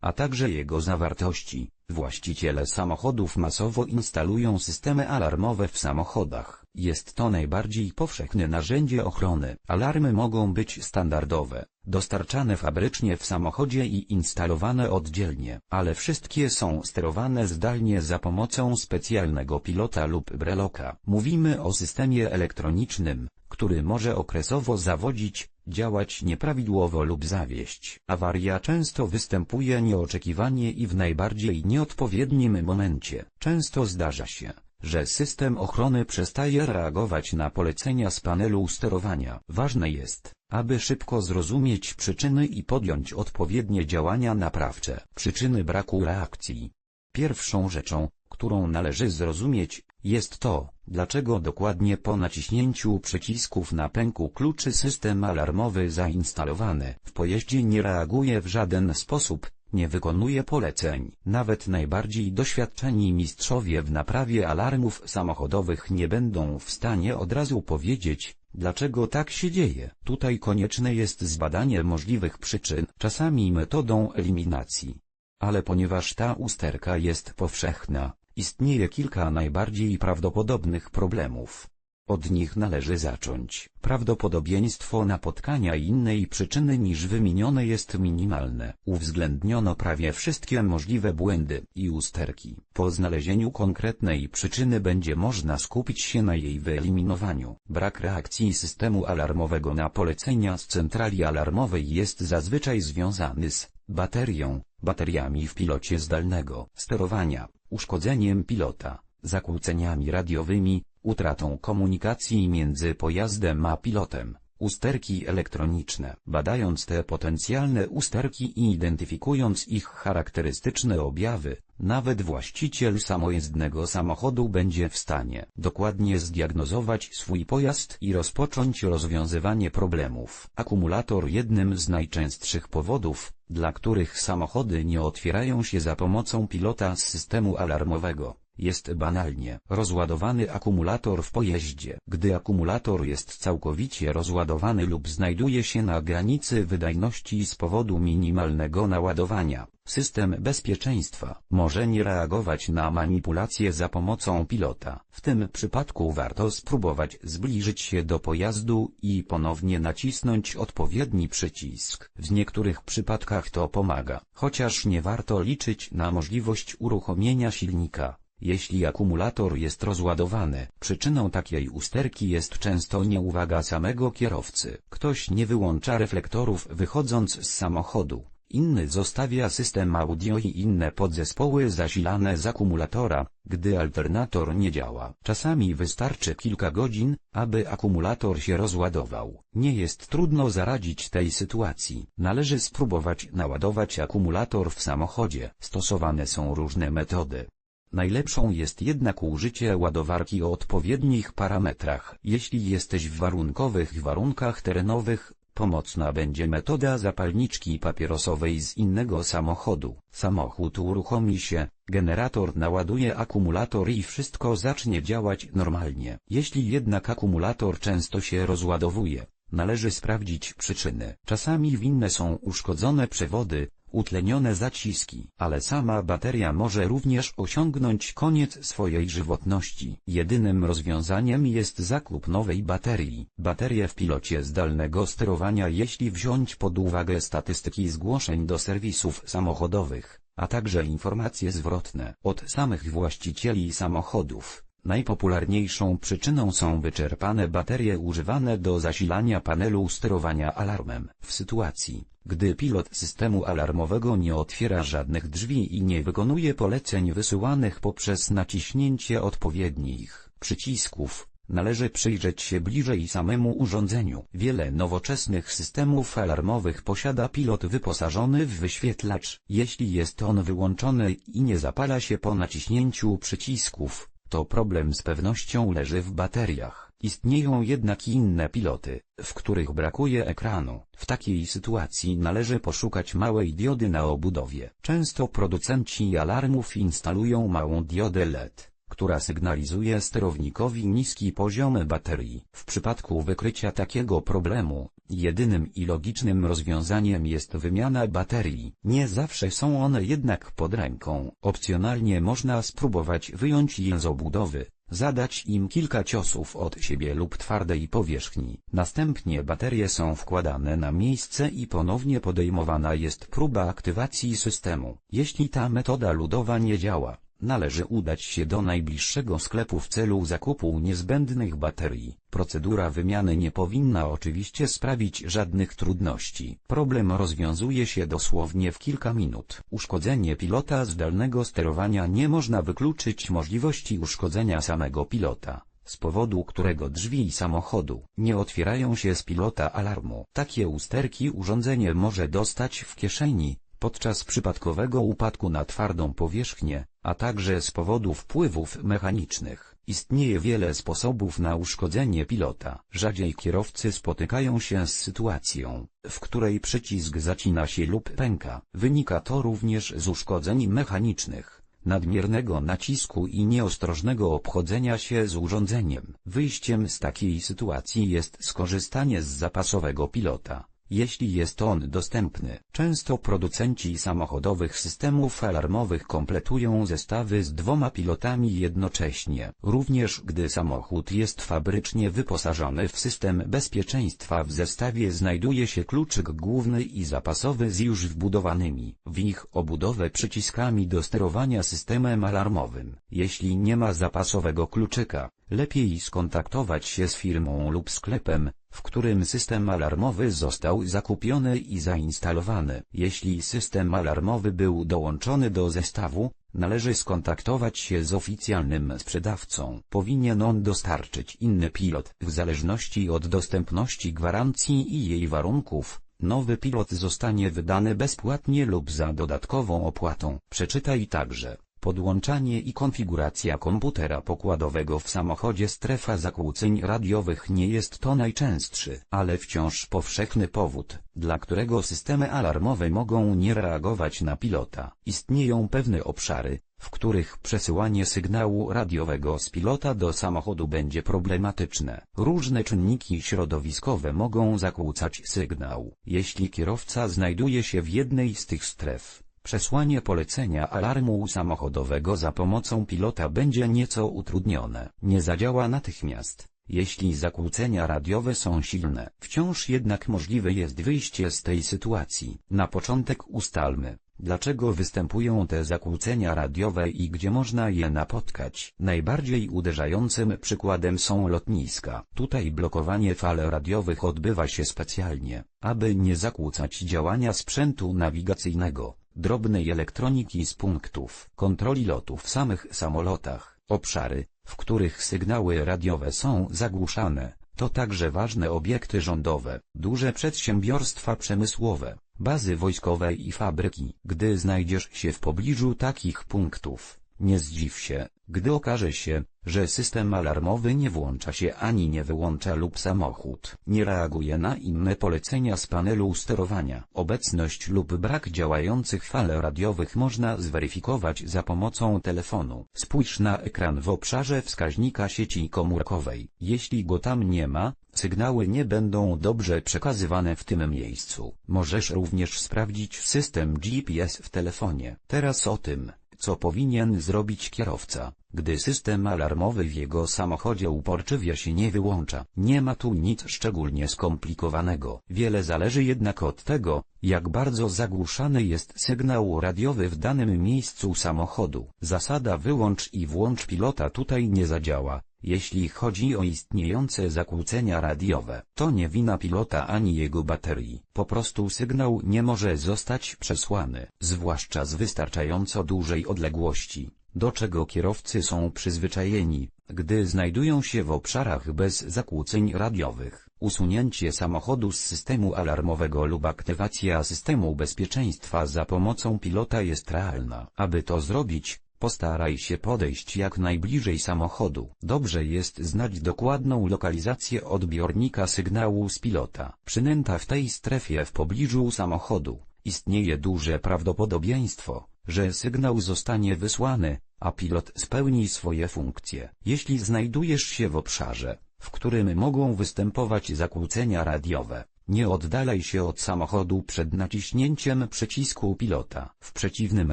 a także jego zawartości, właściciele samochodów masowo instalują systemy alarmowe w samochodach. Jest to najbardziej powszechne narzędzie ochrony. Alarmy mogą być standardowe, dostarczane fabrycznie w samochodzie i instalowane oddzielnie, ale wszystkie są sterowane zdalnie za pomocą specjalnego pilota lub breloka. Mówimy o systemie elektronicznym, który może okresowo zawodzić, działać nieprawidłowo lub zawieść. Awaria często występuje nieoczekiwanie i w najbardziej nieodpowiednim momencie. Często zdarza się, że system ochrony przestaje reagować na polecenia z panelu sterowania. Ważne jest, aby szybko zrozumieć przyczyny i podjąć odpowiednie działania naprawcze. Przyczyny braku reakcji. Pierwszą rzeczą, którą należy zrozumieć, jest to, dlaczego dokładnie po naciśnięciu przycisków na pęku kluczy system alarmowy zainstalowany w pojeździe nie reaguje w żaden sposób, nie wykonuje poleceń. Nawet najbardziej doświadczeni mistrzowie w naprawie alarmów samochodowych nie będą w stanie od razu powiedzieć, dlaczego tak się dzieje. Tutaj konieczne jest zbadanie możliwych przyczyn, czasami metodą eliminacji. Ale ponieważ ta usterka jest powszechna, istnieje kilka najbardziej prawdopodobnych problemów. Od nich należy zacząć. Prawdopodobieństwo napotkania innej przyczyny niż wymienione jest minimalne. Uwzględniono prawie wszystkie możliwe błędy i usterki. Po znalezieniu konkretnej przyczyny będzie można skupić się na jej wyeliminowaniu. Brak reakcji systemu alarmowego na polecenia z centrali alarmowej jest zazwyczaj związany z baterią, bateriami w pilocie zdalnego sterowania, uszkodzeniem pilota, zakłóceniami radiowymi, utratą komunikacji między pojazdem a pilotem, usterki elektroniczne. Badając te potencjalne usterki i identyfikując ich charakterystyczne objawy, nawet właściciel samojezdnego samochodu będzie w stanie dokładnie zdiagnozować swój pojazd i rozpocząć rozwiązywanie problemów. Akumulator jednym z najczęstszych powodów, dla których samochody nie otwierają się za pomocą pilota z systemu alarmowego, jest banalnie rozładowany akumulator w pojeździe. Gdy akumulator jest całkowicie rozładowany lub znajduje się na granicy wydajności z powodu minimalnego naładowania, system bezpieczeństwa może nie reagować na manipulacje za pomocą pilota. W tym przypadku warto spróbować zbliżyć się do pojazdu i ponownie nacisnąć odpowiedni przycisk. W niektórych przypadkach to pomaga, chociaż nie warto liczyć na możliwość uruchomienia silnika. Jeśli akumulator jest rozładowany, przyczyną takiej usterki jest często nieuwaga samego kierowcy. Ktoś nie wyłącza reflektorów wychodząc z samochodu, inny zostawia system audio i inne podzespoły zasilane z akumulatora, gdy alternator nie działa. Czasami wystarczy kilka godzin, aby akumulator się rozładował. Nie jest trudno zaradzić tej sytuacji. Należy spróbować naładować akumulator w samochodzie. Stosowane są różne metody. Najlepszą jest jednak użycie ładowarki o odpowiednich parametrach. Jeśli jesteś w warunkowych warunkach terenowych, pomocna będzie metoda zapalniczki papierosowej z innego samochodu. Samochód uruchomi się, generator naładuje akumulator i wszystko zacznie działać normalnie. Jeśli jednak akumulator często się rozładowuje, należy sprawdzić przyczyny. Czasami winne są uszkodzone przewody, utlenione zaciski, ale sama bateria może również osiągnąć koniec swojej żywotności. Jedynym rozwiązaniem jest zakup nowej baterii. Baterie w pilocie zdalnego sterowania jeśli wziąć pod uwagę statystyki zgłoszeń do serwisów samochodowych, a także informacje zwrotne od samych właścicieli samochodów. Najpopularniejszą przyczyną są wyczerpane baterie używane do zasilania panelu sterowania alarmem. W sytuacji, gdy pilot systemu alarmowego nie otwiera żadnych drzwi i nie wykonuje poleceń wysyłanych poprzez naciśnięcie odpowiednich przycisków, należy przyjrzeć się bliżej samemu urządzeniu. Wiele nowoczesnych systemów alarmowych posiada pilot wyposażony w wyświetlacz. Jeśli jest on wyłączony i nie zapala się po naciśnięciu przycisków, to problem z pewnością leży w bateriach. Istnieją jednak inne piloty, w których brakuje ekranu. W takiej sytuacji należy poszukać małej diody na obudowie. Często producenci alarmów instalują małą diodę LED, która sygnalizuje sterownikowi niski poziom baterii. W przypadku wykrycia takiego problemu, jedynym i logicznym rozwiązaniem jest wymiana baterii. Nie zawsze są one jednak pod ręką. Opcjonalnie można spróbować wyjąć je z obudowy, zadać im kilka ciosów od siebie lub twardej powierzchni. Następnie baterie są wkładane na miejsce i ponownie podejmowana jest próba aktywacji systemu. Jeśli ta metoda ludowa nie działa, należy udać się do najbliższego sklepu w celu zakupu niezbędnych baterii. Procedura wymiany nie powinna oczywiście sprawić żadnych trudności. Problem rozwiązuje się dosłownie w kilka minut. Uszkodzenie pilota zdalnego sterowania nie można wykluczyć możliwości uszkodzenia samego pilota z powodu którego drzwi samochodu nie otwierają się z pilota alarmu. Takie usterki urządzenie może dostać w kieszeni, podczas przypadkowego upadku na twardą powierzchnię, a także z powodu wpływów mechanicznych. Istnieje wiele sposobów na uszkodzenie pilota. Rzadziej kierowcy spotykają się z sytuacją, w której przycisk zacina się lub pęka. Wynika to również z uszkodzeń mechanicznych nadmiernego nacisku i nieostrożnego obchodzenia się z urządzeniem. Wyjściem z takiej sytuacji jest skorzystanie z zapasowego pilota jeśli jest on dostępny. Często producenci samochodowych systemów alarmowych kompletują zestawy z dwoma pilotami jednocześnie. Również gdy samochód jest fabrycznie wyposażony w system bezpieczeństwa w zestawie znajduje się kluczyk główny i zapasowy z już wbudowanymi w ich obudowę przyciskami do sterowania systemem alarmowym. Jeśli nie ma zapasowego kluczyka, lepiej skontaktować się z firmą lub sklepem, w którym system alarmowy został zakupiony i zainstalowany. Jeśli system alarmowy był dołączony do zestawu, należy skontaktować się z oficjalnym sprzedawcą. Powinien on dostarczyć inny pilot. W zależności od dostępności gwarancji i jej warunków, nowy pilot zostanie wydany bezpłatnie lub za dodatkową opłatą. Przeczytaj także Podłączanie i konfiguracja komputera pokładowego w samochodzie strefa zakłóceń radiowych nie jest to najczęstszy, ale wciąż powszechny powód, dla którego systemy alarmowe mogą nie reagować na pilota. Istnieją pewne obszary, w których przesyłanie sygnału radiowego z pilota do samochodu będzie problematyczne. Różne czynniki środowiskowe mogą zakłócać sygnał. Jeśli kierowca znajduje się w jednej z tych stref, Przesłanie polecenia alarmu samochodowego za pomocą pilota będzie nieco utrudnione. Nie zadziała natychmiast, jeśli zakłócenia radiowe są silne. Wciąż jednak możliwe jest wyjście z tej sytuacji. Na początek ustalmy, dlaczego występują te zakłócenia radiowe i gdzie można je napotkać. Najbardziej uderzającym przykładem są lotniska. Tutaj blokowanie fal radiowych odbywa się specjalnie, aby nie zakłócać działania sprzętu nawigacyjnego drobnej elektroniki z punktów kontroli lotu w samych samolotach. Obszary, w których sygnały radiowe są zagłuszane, to także ważne obiekty rządowe, duże przedsiębiorstwa przemysłowe, bazy wojskowe i fabryki. Gdy znajdziesz się w pobliżu takich punktów, nie zdziw się, gdy okaże się, że system alarmowy nie włącza się ani nie wyłącza lub samochód nie reaguje na inne polecenia z panelu sterowania. Obecność lub brak działających fal radiowych można zweryfikować za pomocą telefonu. Spójrz na ekran w obszarze wskaźnika sieci komórkowej. Jeśli go tam nie ma, sygnały nie będą dobrze przekazywane w tym miejscu. Możesz również sprawdzić system GPS w telefonie. Teraz o tym, co powinien zrobić kierowca, gdy system alarmowy w jego samochodzie uporczywie się nie wyłącza. Nie ma tu nic szczególnie skomplikowanego. Wiele zależy jednak od tego, jak bardzo zagłuszany jest sygnał radiowy w danym miejscu samochodu. Zasada wyłącz i włącz pilota tutaj nie zadziała, jeśli chodzi o istniejące zakłócenia radiowe, to nie wina pilota ani jego baterii. Po prostu sygnał nie może zostać przesłany, zwłaszcza z wystarczająco dużej odległości, do czego kierowcy są przyzwyczajeni. gdy znajdują się w obszarach bez zakłóceń radiowych. Usunięcie samochodu z systemu alarmowego lub aktywacja systemu bezpieczeństwa za pomocą pilota jest realna. Aby to zrobić, postaraj się podejść jak najbliżej samochodu. Dobrze jest znać dokładną lokalizację odbiornika sygnału z pilota. Przynęta w tej strefie w pobliżu samochodu, istnieje duże prawdopodobieństwo, że sygnał zostanie wysłany, a pilot spełni swoje funkcje. Jeśli znajdujesz się w obszarze, w którym mogą występować zakłócenia radiowe, nie oddalaj się od samochodu przed naciśnięciem przycisku pilota. W przeciwnym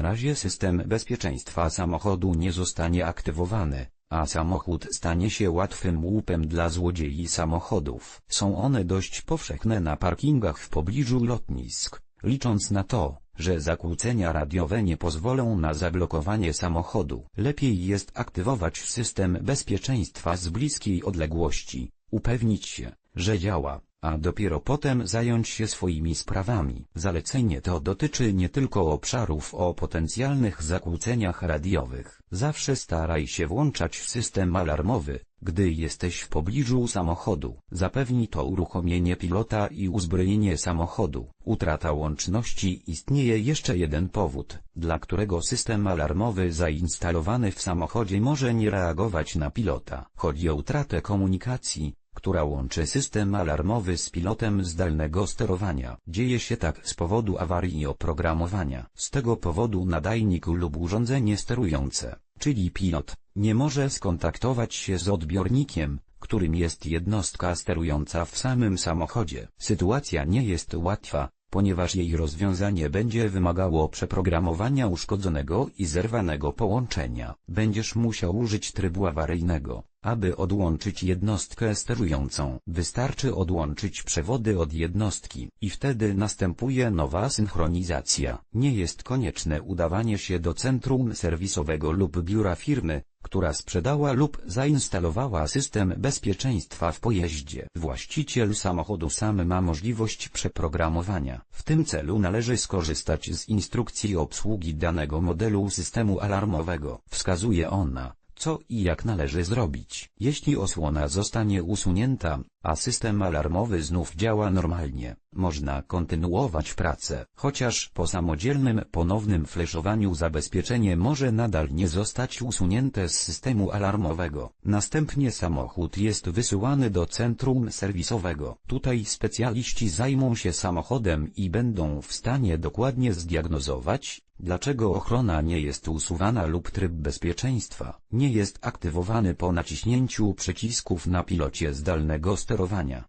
razie system bezpieczeństwa samochodu nie zostanie aktywowany, a samochód stanie się łatwym łupem dla złodziei samochodów. Są one dość powszechne na parkingach w pobliżu lotnisk, licząc na to, że zakłócenia radiowe nie pozwolą na zablokowanie samochodu. Lepiej jest aktywować system bezpieczeństwa z bliskiej odległości, upewnić się, że działa, a dopiero potem zająć się swoimi sprawami. Zalecenie to dotyczy nie tylko obszarów o potencjalnych zakłóceniach radiowych. Zawsze staraj się włączać system alarmowy, gdy jesteś w pobliżu samochodu. Zapewni to uruchomienie pilota i uzbrojenie samochodu. Utrata łączności istnieje jeszcze jeden powód, dla którego system alarmowy zainstalowany w samochodzie może nie reagować na pilota. Chodzi o utratę komunikacji, która łączy system alarmowy z pilotem zdalnego sterowania. Dzieje się tak z powodu awarii oprogramowania. Z tego powodu nadajnik lub urządzenie sterujące, czyli pilot, nie może skontaktować się z odbiornikiem, którym jest jednostka sterująca w samym samochodzie. Sytuacja nie jest łatwa, ponieważ jej rozwiązanie będzie wymagało przeprogramowania uszkodzonego i zerwanego połączenia. Będziesz musiał użyć trybu awaryjnego, aby odłączyć jednostkę sterującą. Wystarczy odłączyć przewody od jednostki i wtedy następuje nowa synchronizacja. Nie jest konieczne udawanie się do centrum serwisowego lub biura firmy, która sprzedała lub zainstalowała system bezpieczeństwa w pojeździe. Właściciel samochodu sam ma możliwość przeprogramowania. W tym celu należy skorzystać z instrukcji obsługi danego modelu systemu alarmowego. Wskazuje ona, co i jak należy zrobić. Jeśli osłona zostanie usunięta, a system alarmowy znów działa normalnie, można kontynuować pracę. Chociaż po samodzielnym ponownym fleszowaniu zabezpieczenie może nadal nie zostać usunięte z systemu alarmowego. Następnie samochód jest wysyłany do centrum serwisowego. Tutaj specjaliści zajmą się samochodem i będą w stanie dokładnie zdiagnozować, Dlaczego ochrona nie jest usuwana lub tryb bezpieczeństwa nie jest aktywowany po naciśnięciu przycisków na pilocie zdalnego sterowania?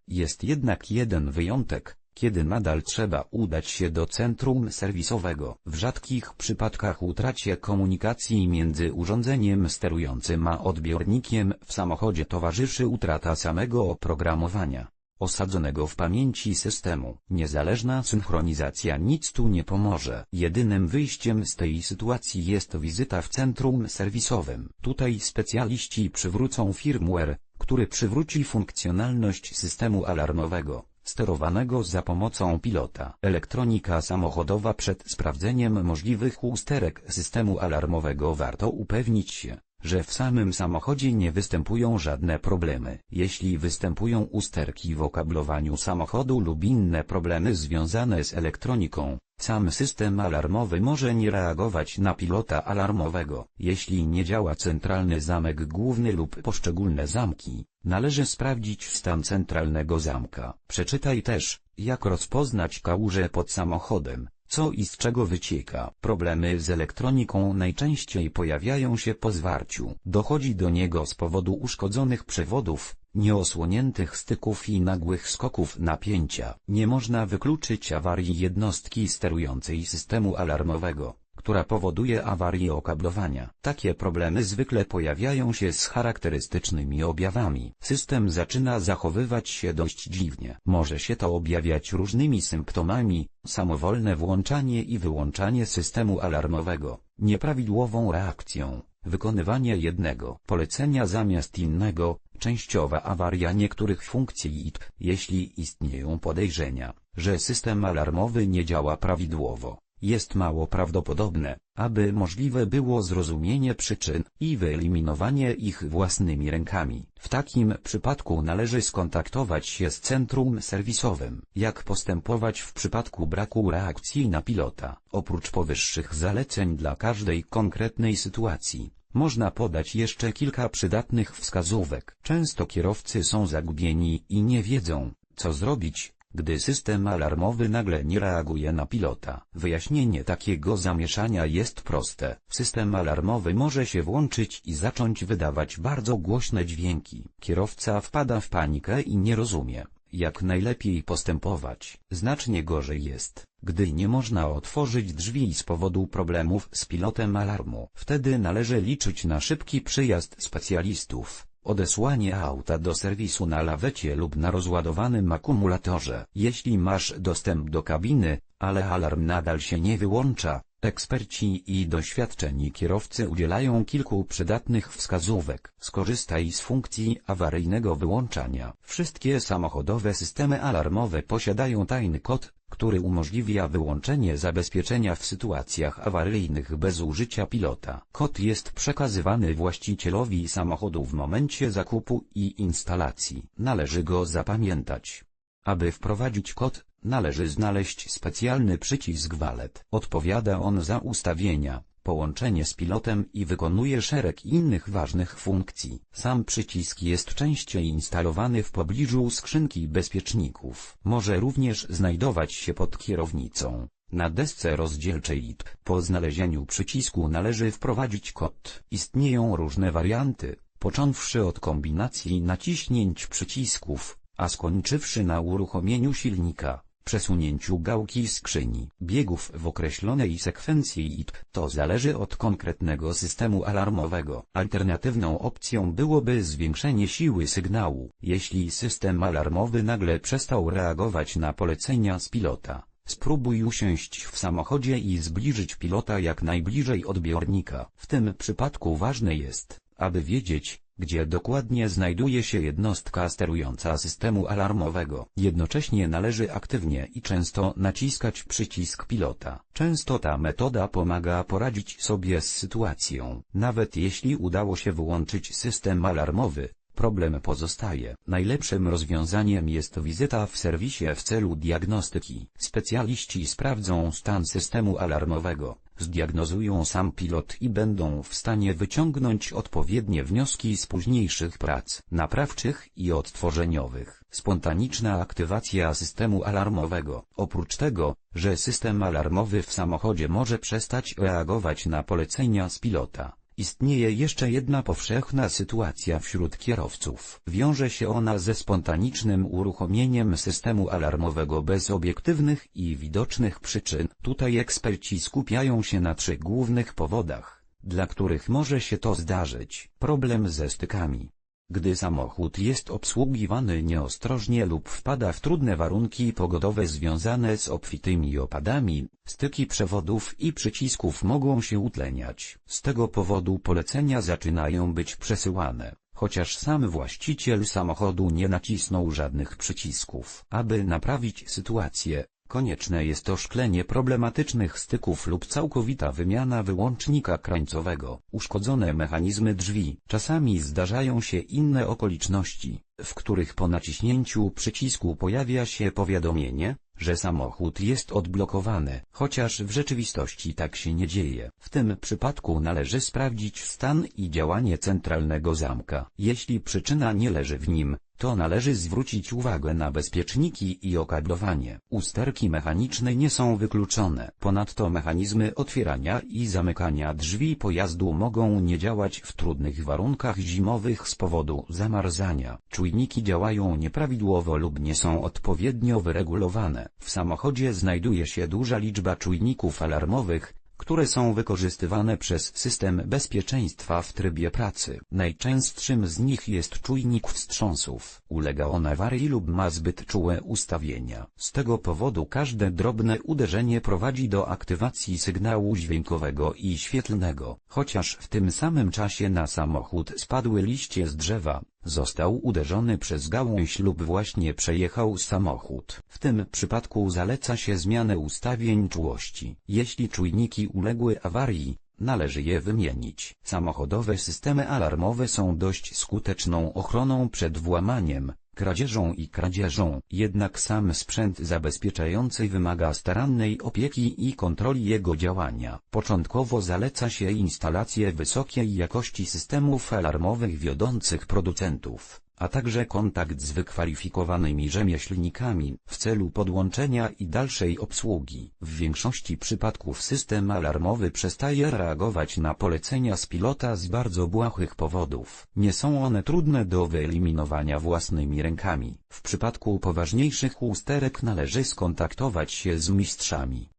Jest jednak jeden wyjątek, kiedy nadal trzeba udać się do centrum serwisowego. W rzadkich przypadkach utracie komunikacji między urządzeniem sterującym a odbiornikiem w samochodzie towarzyszy utrata samego oprogramowania osadzonego w pamięci systemu. Niezależna synchronizacja nic tu nie pomoże. Jedynym wyjściem z tej sytuacji jest wizyta w centrum serwisowym. Tutaj specjaliści przywrócą firmware, który przywróci funkcjonalność systemu alarmowego sterowanego za pomocą pilota. Elektronika samochodowa przed sprawdzeniem możliwych usterek systemu alarmowego warto upewnić się, że w samym samochodzie nie występują żadne problemy. Jeśli występują usterki w okablowaniu samochodu lub inne problemy związane z elektroniką, sam system alarmowy może nie reagować na pilota alarmowego. Jeśli nie działa centralny zamek główny lub poszczególne zamki, należy sprawdzić stan centralnego zamka. Przeczytaj też, jak rozpoznać kałużę pod samochodem, co i z czego wycieka. Problemy z elektroniką najczęściej pojawiają się po zwarciu. Dochodzi do niego z powodu uszkodzonych przewodów, nieosłoniętych styków i nagłych skoków napięcia. Nie można wykluczyć awarii jednostki sterującej systemu alarmowego która powoduje awarię okablowania. Takie problemy zwykle pojawiają się z charakterystycznymi objawami. System zaczyna zachowywać się dość dziwnie. Może się to objawiać różnymi symptomami, samowolne włączanie i wyłączanie systemu alarmowego, nieprawidłową reakcją, wykonywanie jednego polecenia zamiast innego, częściowa awaria niektórych funkcji IT. Jeśli istnieją podejrzenia, że system alarmowy nie działa prawidłowo, Jest mało prawdopodobne, aby możliwe było zrozumienie przyczyn i wyeliminowanie ich własnymi rękami. W takim przypadku należy skontaktować się z centrum serwisowym. Jak postępować w przypadku braku reakcji na pilota? Oprócz powyższych zaleceń dla każdej konkretnej sytuacji, można podać jeszcze kilka przydatnych wskazówek. Często kierowcy są zagubieni i nie wiedzą, co zrobić, gdy system alarmowy nagle nie reaguje na pilota. Wyjaśnienie takiego zamieszania jest proste. System alarmowy może się włączyć i zacząć wydawać bardzo głośne dźwięki. Kierowca wpada w panikę i nie rozumie, jak najlepiej postępować. Znacznie gorzej jest, gdy nie można otworzyć drzwi z powodu problemów z pilotem alarmu. Wtedy należy liczyć na szybki przyjazd specjalistów. Odesłanie auta do serwisu na lawecie lub na rozładowanym akumulatorze. Jeśli masz dostęp do kabiny, ale alarm nadal się nie wyłącza, eksperci i doświadczeni kierowcy udzielają kilku przydatnych wskazówek. Skorzystaj z funkcji awaryjnego wyłączania. Wszystkie samochodowe systemy alarmowe posiadają tajny kod, który umożliwia wyłączenie zabezpieczenia w sytuacjach awaryjnych bez użycia pilota. Kod jest przekazywany właścicielowi samochodu w momencie zakupu i instalacji. Należy go zapamiętać. Aby wprowadzić kod, należy znaleźć specjalny przycisk walet. Odpowiada on za ustawienia, połączenie z pilotem i wykonuje szereg innych ważnych funkcji. Sam przycisk jest częściej instalowany w pobliżu skrzynki bezpieczników. Może również znajdować się pod kierownicą. Na desce rozdzielczej IP po znalezieniu przycisku należy wprowadzić kod. Istnieją różne warianty, począwszy od kombinacji naciśnięć przycisków, a skończywszy na uruchomieniu silnika, przesunięciu gałki skrzyni, biegów w określonej sekwencji IP. To zależy od konkretnego systemu alarmowego. Alternatywną opcją byłoby zwiększenie siły sygnału. Jeśli system alarmowy nagle przestał reagować na polecenia z pilota, spróbuj usiąść w samochodzie i zbliżyć pilota jak najbliżej odbiornika. W tym przypadku ważne jest, aby wiedzieć, gdzie dokładnie znajduje się jednostka sterująca systemu alarmowego. Jednocześnie należy aktywnie i często naciskać przycisk pilota. Często ta metoda pomaga poradzić sobie z sytuacją. Nawet jeśli udało się wyłączyć system alarmowy, problem pozostaje. Najlepszym rozwiązaniem jest wizyta w serwisie w celu diagnostyki. Specjaliści sprawdzą stan systemu alarmowego, zdiagnozują sam pilot i będą w stanie wyciągnąć odpowiednie wnioski z późniejszych prac naprawczych i odtworzeniowych. Spontaniczna aktywacja systemu alarmowego. Oprócz tego, że system alarmowy w samochodzie może przestać reagować na polecenia z pilota, Istnieje jeszcze jedna powszechna sytuacja wśród kierowców. Wiąże się ona ze spontanicznym uruchomieniem systemu alarmowego bez obiektywnych i widocznych przyczyn. Tutaj eksperci skupiają się na trzech głównych powodach, dla których może się to zdarzyć. Problem ze stykami. Gdy samochód jest obsługiwany nieostrożnie lub wpada w trudne warunki pogodowe związane z obfitymi opadami, styki przewodów i przycisków mogą się utleniać. Z tego powodu polecenia zaczynają być przesyłane, chociaż sam właściciel samochodu nie nacisnął żadnych przycisków. Aby naprawić sytuację, Konieczne jest to szklenie problematycznych styków lub całkowita wymiana wyłącznika krańcowego. Uszkodzone mechanizmy drzwi. Czasami zdarzają się inne okoliczności, w których po naciśnięciu przycisku pojawia się powiadomienie, że samochód jest odblokowany, chociaż w rzeczywistości tak się nie dzieje. W tym przypadku należy sprawdzić stan i działanie centralnego zamka. Jeśli przyczyna nie leży w nim, to należy zwrócić uwagę na bezpieczniki i okablowanie. Usterki mechaniczne nie są wykluczone. Ponadto mechanizmy otwierania i zamykania drzwi pojazdu mogą nie działać w trudnych warunkach zimowych z powodu zamarzania. Czujniki działają nieprawidłowo lub nie są odpowiednio wyregulowane. W samochodzie znajduje się duża liczba czujników alarmowych, które są wykorzystywane przez system bezpieczeństwa w trybie pracy. Najczęstszym z nich jest czujnik wstrząsów. Ulega on awarii lub ma zbyt czułe ustawienia. Z tego powodu każde drobne uderzenie prowadzi do aktywacji sygnału dźwiękowego i świetlnego. Chociaż w tym samym czasie na samochód spadły liście z drzewa, Został uderzony przez gałąź lub właśnie przejechał samochód. W tym przypadku zaleca się zmianę ustawień czułości. Jeśli czujniki uległy awarii, należy je wymienić. Samochodowe systemy alarmowe są dość skuteczną ochroną przed włamaniem, kradzieżą i kradzieżą. Jednak sam sprzęt zabezpieczający wymaga starannej opieki i kontroli jego działania. Początkowo zaleca się instalację wysokiej jakości systemów alarmowych wiodących producentów, a także kontakt z wykwalifikowanymi rzemieślnikami w celu podłączenia i dalszej obsługi. W większości przypadków system alarmowy przestaje reagować na polecenia z pilota z bardzo błahych powodów. Nie są one trudne do wyeliminowania własnymi rękami. W przypadku poważniejszych usterek należy skontaktować się z mistrzami.